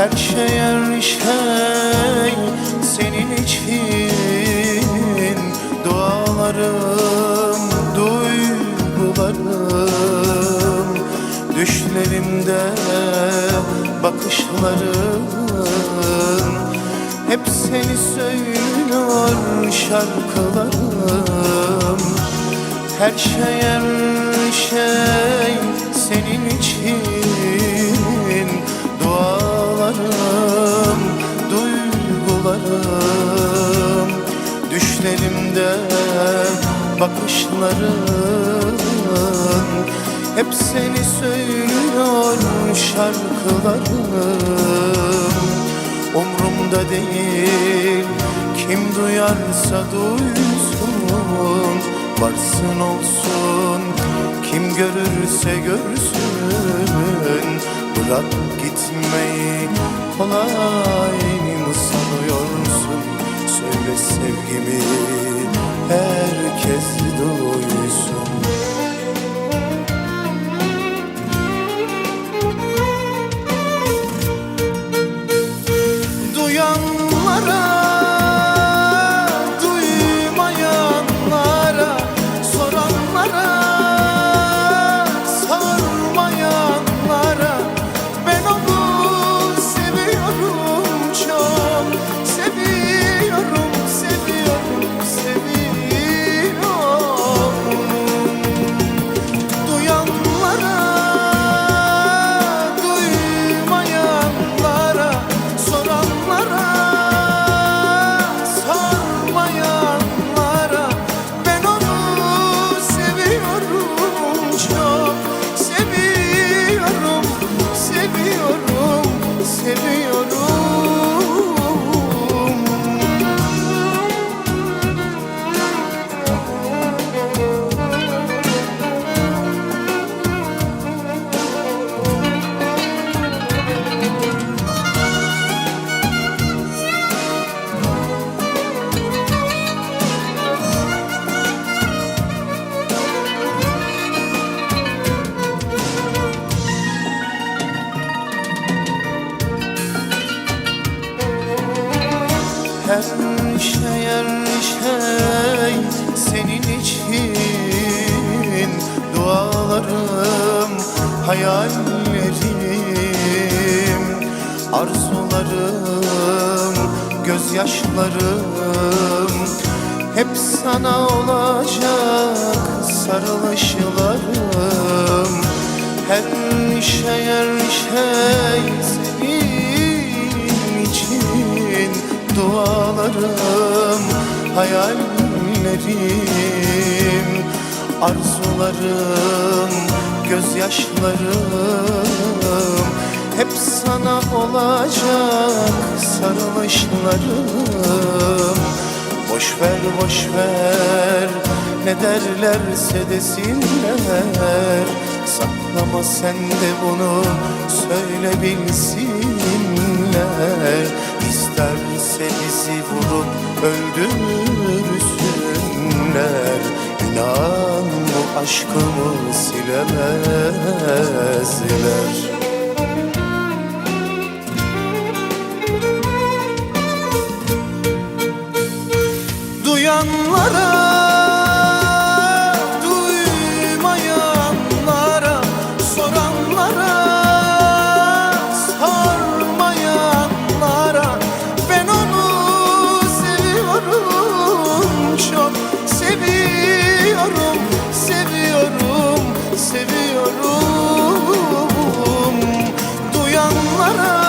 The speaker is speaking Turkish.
Her şey her şey senin için Dualarım, duygularım Düşlerimde bakışların Hep seni söylüyor şarkılarım. Her şey her şey senin için bakışların Hep seni söylüyor şarkılarım Umrumda değil kim duyarsa duysun. Varsın olsun kim görürse görsün. Bırak gitmeyi kolay mı sanıyorsun? Söyle sevgimi soranlara, Her şey her şey senin için Dualarım, hayallerim Arzularım, gözyaşlarım. Hep sana olacak sarılışlarım. Her şey her şey dualarım, hayallerim, arzularım, gözyaşlarım. Hep sana olacak sarılışlarım. Boş ver, boş ver, ne derlerse desinler. Saklama sen de bunu söyle bilsinler vurup öldürsünler İnan bu aşkımı silemezler Duyanlara, yara